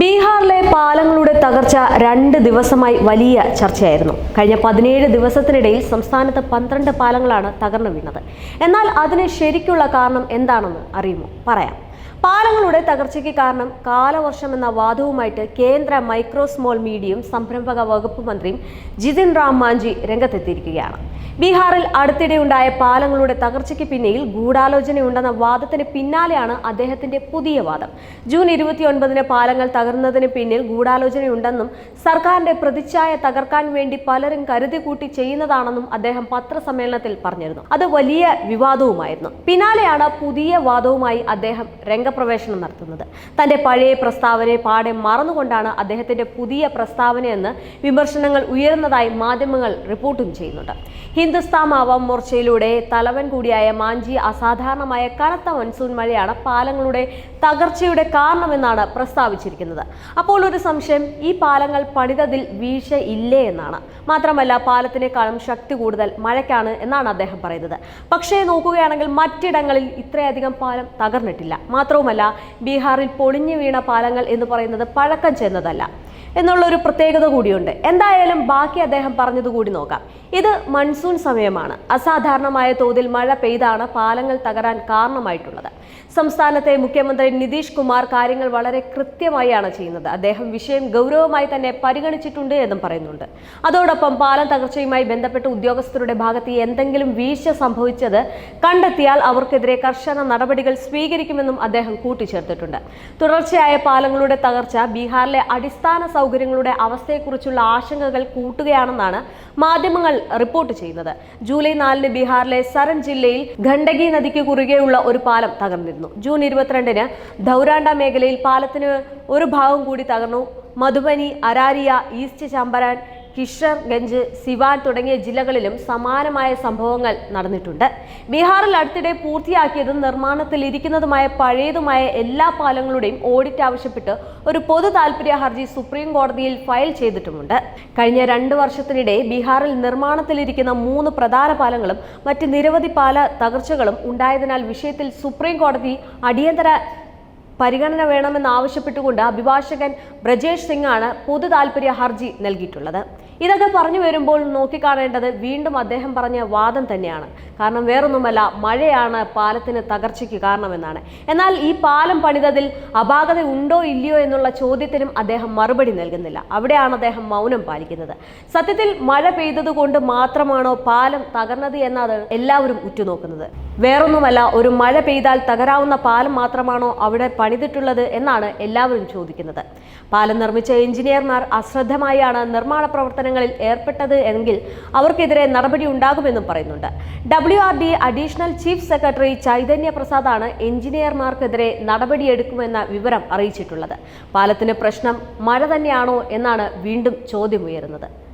ബീഹാറിലെ പാലങ്ങളുടെ തകർച്ച രണ്ട് ദിവസമായി വലിയ ചർച്ചയായിരുന്നു. കഴിഞ്ഞ പതിനേഴ് ദിവസത്തിനിടയിൽ സംസ്ഥാനത്ത് പന്ത്രണ്ട് പാലങ്ങളാണ് തകർന്നു വീണത്. എന്നാൽ അതിന് ശരിക്കുള്ള കാരണം എന്താണെന്ന് അറിയുമോ? പറയാം. പാലങ്ങളുടെ തകർച്ചയ്ക്ക് കാരണം കാലവർഷം എന്ന വാദവുമായിട്ട് കേന്ദ്ര മൈക്രോ സ്മോൾ മീഡിയം സംരംഭക വകുപ്പ് മന്ത്രിയും ജിതിൻ റാം മാഞ്ചി രംഗത്തെത്തിയിരിക്കുകയാണ്. ബീഹാറിൽ അടുത്തിടെ ഉണ്ടായ പാലങ്ങളുടെ തകർച്ചയ്ക്ക് പിന്നിൽ ഗൂഢാലോചനയുണ്ടെന്ന വാദത്തിന് പിന്നാലെയാണ് അദ്ദേഹത്തിന്റെ പുതിയ വാദം. ജൂൺ ഇരുപത്തിയൊൻപതിന് പാലങ്ങൾ തകർന്നതിന് പിന്നിൽ ഗൂഢാലോചനയുണ്ടെന്നും സർക്കാരിന്റെ പ്രതിച്ഛായ തകർക്കാൻ വേണ്ടി പലരും കരുതി കൂട്ടി ചെയ്യുന്നതാണെന്നും അദ്ദേഹം പത്രസമ്മേളനത്തിൽ പറഞ്ഞിരുന്നു. അത് വലിയ വിവാദവുമായിരുന്നു. പിന്നാലെയാണ് പുതിയ വാദവുമായി അദ്ദേഹം രംഗപ്രവേശനം നടത്തുന്നത്. തന്റെ പഴയ പ്രസ്താവനയെ പാടെ മറന്നുകൊണ്ടാണ് അദ്ദേഹത്തിന്റെ പുതിയ പ്രസ്താവനയെന്ന് വിമർശനങ്ങൾ ഉയരുന്നതായി മാധ്യമങ്ങൾ റിപ്പോർട്ടും ചെയ്യുന്നുണ്ട്. ഹിന്ദുസ്ഥാൻ ആവാം മോർച്ചയിലൂടെ തലവൻ കൂടിയായ മാഞ്ചി അസാധാരണമായ കനത്ത മൺസൂൺ മഴയാണ് പാലങ്ങളുടെ തകർച്ചയുടെ കാരണമെന്നാണ് പ്രസ്താവിച്ചിരിക്കുന്നത്. അപ്പോൾ ഒരു സംശയം ഈ പാലങ്ങൾ പണിതതിൽ വീഴ്ച ഇല്ലേ എന്നാണ്. മാത്രമല്ല പാലത്തിനേക്കാളും ശക്തി കൂടുതൽ മഴയ്ക്കാണ് എന്നാണ് അദ്ദേഹം പറയുന്നത്. പക്ഷേ നോക്കുകയാണെങ്കിൽ മറ്റിടങ്ങളിൽ ഇത്രയധികം പാലം തകർന്നിട്ടില്ല. മാത്രവുമല്ല ബീഹാറിൽ പൊളിഞ്ഞു വീണ പാലങ്ങൾ എന്ന് പറയുന്നത് പഴക്കം ചെന്നതല്ല. എന്നുള്ളൊരു പ്രത്യേകത കൂടിയുണ്ട്. എന്തായാലും ബാക്കി അദ്ദേഹം പറഞ്ഞത് കൂടി നോക്കാം. ഇത് മൺസൂൺ സമയമാണ്. അസാധാരണമായ തോതിൽ മഴ പെയ്താണ് പാലങ്ങൾ തകരാൻ കാരണമായിട്ടുള്ളത്. സംസ്ഥാനത്തെ മുഖ്യമന്ത്രി നിതീഷ് കുമാർ കാര്യങ്ങൾ വളരെ കൃത്യമായാണ് ചെയ്യുന്നത്. അദ്ദേഹം വിഷയം ഗൗരവമായി തന്നെ പരിഗണിച്ചിട്ടുണ്ട് എന്നും പറയുന്നുണ്ട്. അതോടൊപ്പം പാലം തകർച്ചയുമായി ബന്ധപ്പെട്ട് ഉദ്യോഗസ്ഥരുടെ ഭാഗത്ത് എന്തെങ്കിലും വീഴ്ച സംഭവിച്ചത് കണ്ടെത്തിയാൽ അവർക്കെതിരെ കർശന നടപടികൾ സ്വീകരിക്കുമെന്നും അദ്ദേഹം കൂട്ടിച്ചേർത്തിട്ടുണ്ട്. തുടർച്ചയായ പാലങ്ങളുടെ തകർച്ച ബീഹാറിലെ അടിസ്ഥാന സൗകര്യങ്ങളുടെ അവസ്ഥയെക്കുറിച്ചുള്ള ആശങ്കകൾ കൂട്ടുകയാണെന്നാണ് മാധ്യമങ്ങൾ റിപ്പോർട്ട് ചെയ്യുന്നത്. ജൂലൈ നാലിന് ബീഹാറിലെ സരൺ ജില്ലയിൽ ഖണ്ഡകി നദിക്ക് കുറുകെയുള്ള ഒരു പാലം തകർന്നിരുന്നു. ജൂൺ ഇരുപത്തിരണ്ടിന് ധൗരാണ്ട മേഖലയിൽ പാലത്തിന് ഒരു ഭാഗം കൂടി തകർന്നു. മധുബനി അരാരിയ ഈസ്റ്റ് ചമ്പരാൻ കിഷർഗഞ്ച് സിവാൻ തുടങ്ങിയ ജില്ലകളിലും സമാനമായ സംഭവങ്ങൾ നടന്നിട്ടുണ്ട്. ബീഹാറിൽ അടുത്തിടെ പൂർത്തിയാക്കിയതും നിർമ്മാണത്തിലിരിക്കുന്നതുമായ പഴയതുമായ എല്ലാ പാലങ്ങളുടെയും ഓഡിറ്റ് ആവശ്യപ്പെട്ട് ഒരു പൊതു താൽപര്യ ഹർജി സുപ്രീം കോടതിയിൽ ഫയൽ ചെയ്തിട്ടുമുണ്ട്. കഴിഞ്ഞ രണ്ട് വർഷത്തിനിടെ ബീഹാറിൽ നിർമ്മാണത്തിലിരിക്കുന്ന മൂന്ന് പ്രധാന പാലങ്ങളും മറ്റ് നിരവധി പാല തകർച്ചകളും ഉണ്ടായതിനാൽ വിഷയത്തിൽ സുപ്രീം കോടതി അടിയന്തര പരിഗണന വേണമെന്ന് ആവശ്യപ്പെട്ടുകൊണ്ട് അഭിഭാഷകൻ ബ്രജേഷ് സിംഗാണ് പൊതു താൽപര്യ ഹർജി നൽകിയിട്ടുള്ളത്. ഇതൊക്കെ പറഞ്ഞു വരുമ്പോൾ നോക്കിക്കാണേണ്ടത് വീണ്ടും അദ്ദേഹം പറഞ്ഞ വാദം തന്നെയാണ്. കാരണം വേറൊന്നുമല്ല മഴയാണ് പാലത്തിന് തകർച്ചയ്ക്ക് കാരണമെന്നാണ്. എന്നാൽ ഈ പാലം പണിതതിൽ അപാകത ഉണ്ടോ ഇല്ലയോ എന്നുള്ള ചോദ്യത്തിനും അദ്ദേഹം മറുപടി നൽകുന്നില്ല. അവിടെയാണ് അദ്ദേഹം മൗനം പാലിക്കുന്നത്. സത്യത്തിൽ മഴ പെയ്തതുകൊണ്ട് മാത്രമാണോ പാലം തകർന്നത് എന്നത് എല്ലാവരും ഉറ്റുനോക്കുന്നത്. വേറൊന്നുമല്ല ഒരു മഴ പെയ്താൽ തകരാവുന്ന പാലം മാത്രമാണോ അവിടെ പണിതിട്ടുള്ളത് എന്നാണ് എല്ലാവരും ചോദിക്കുന്നത്. പാലം നിർമ്മിച്ച എഞ്ചിനീയർമാർ അശ്രദ്ധമായാണ് നിർമ്മാണ പ്രവർത്തനങ്ങളിൽ ഏർപ്പെട്ടത് എങ്കിൽ അവർക്കെതിരെ നടപടി ഉണ്ടാകുമെന്നും പറയുന്നുണ്ട്. W R D additional chief secretary Chaitanya പ്രസാദാണ് എഞ്ചിനീയർമാർക്കെതിരെ നടപടിയെടുക്കുമെന്ന വിവരം അറിയിച്ചിട്ടുള്ളത്. പാലത്തിന് പ്രശ്നം മഴ തന്നെയാണോ എന്നാണ് വീണ്ടും ചോദ്യമുയരുന്നത്